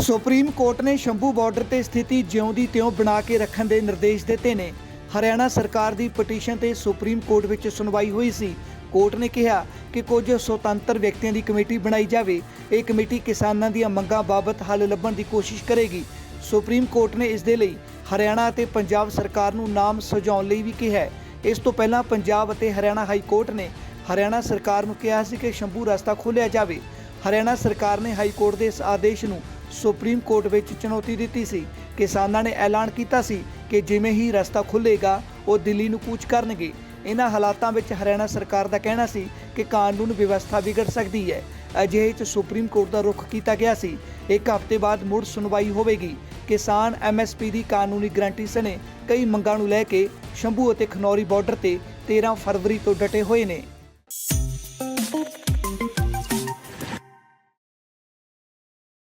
Supreme court ਨੇ Shambhu border ਤੇ ਸਥਿਤੀ ਜਿਉਂ ਦੀ ਤਿਉਂ ਬਣਾ ਕੇ ਰੱਖਣ ਦੇ ਨਿਰਦੇਸ਼ ਦਿੱਤੇ ਨੇ। ਹਰਿਆਣਾ ਸਰਕਾਰ ਦੀ ਪਟੀਸ਼ਨ ਤੇ ਸੁਪਰੀਮ ਕੋਰਟ ਵਿੱਚ ਸੁਣਵਾਈ ਹੋਈ ਸੀ। ਕੋਰਟ ਨੇ ਕਿਹਾ ਕਿ ਕੁਝ ਸੁਤੰਤਰ ਵਿਅਕਤੀਆਂ ਦੀ ਕਮੇਟੀ ਬਣਾਈ ਜਾਵੇ। ਇਹ ਕਮੇਟੀ ਕਿਸਾਨਾਂ ਦੀਆਂ ਮੰਗਾਂ ਬਾਬਤ ਹੱਲ ਲੱਭਣ ਦੀ ਕੋਸ਼ਿਸ਼ ਕਰੇਗੀ। ਸੁਪਰੀਮ ਕੋਰਟ ਨੇ ਇਸ ਦੇ ਲਈ ਹਰਿਆਣਾ ਅਤੇ ਪੰਜਾਬ ਸਰਕਾਰ ਨੂੰ ਨਾਮ ਸੁਝਾਉਣ ਲਈ ਵੀ ਕਿਹਾ ਇਸ ਤੋਂ ਪਹਿਲਾਂ ਪੰਜਾਬ ਅਤੇ ਹਰਿਆਣਾ ਹਾਈ ਕੋਰਟ ਨੇ ਹਰਿਆਣਾ ਸਰਕਾਰ ਨੂੰ ਕਿਹਾ ਸੀ ਕਿ ਸ਼ੰਭੂ ਰਸਤਾ ਖੋਲ੍ਹਿਆ ਜਾਵੇ। ਹਰਿਆਣਾ ਸਰਕਾਰ ਨੇ ਹਾਈ ਕੋਰਟ ਦੇ ਇਸ ਆਦੇਸ਼ ਨੂੰ ਸੁਪਰੀਮ ਕੋਰਟ ਵਿੱਚ ਚੁਣੌਤੀ ਦਿੱਤੀ ਸੀ। ਕਿਸਾਨਾਂ ਨੇ ਐਲਾਨ ਕੀਤਾ ਸੀ ਕਿ ਜਿਵੇਂ ਹੀ ਰਸਤਾ ਖੁੱਲੇਗਾ ਉਹ ਦਿੱਲੀ ਨੂੰ ਕੂਚ ਕਰਨਗੇ। ਇਹਨਾਂ ਹਾਲਾਤਾਂ ਵਿੱਚ ਹਰਿਆਣਾ ਸਰਕਾਰ ਦਾ ਕਹਿਣਾ ਸੀ ਕਿ ਕਾਨੂੰਨ ਵਿਵਸਥਾ ਵਿਗੜ ਸਕਦੀ ਹੈ। ਅਜਿਹੇ 'ਚ ਸੁਪਰੀਮ ਕੋਰਟ ਦਾ ਰੁਖ ਕੀਤਾ ਗਿਆ ਸੀ। ਇੱਕ ਹਫ਼ਤੇ ਬਾਅਦ ਮੁੜ ਸੁਣਵਾਈ ਹੋਵੇਗੀ। ਕਿਸਾਨ ਐਮਐਸਪੀ ਦੀ ਕਾਨੂੰਨੀ ਗਰੰਟੀ ਸਣੇ ਕਈ ਮੰਗਾਂ ਨੂੰ ਲੈ ਕੇ ਸ਼ੰਭੂ ਅਤੇ ਖਨੌਰੀ ਬਾਰਡਰ ਤੇ 13 ਫਰਵਰੀ ਤੋਂ ਡਟੇ ਹੋਏ ਨੇ।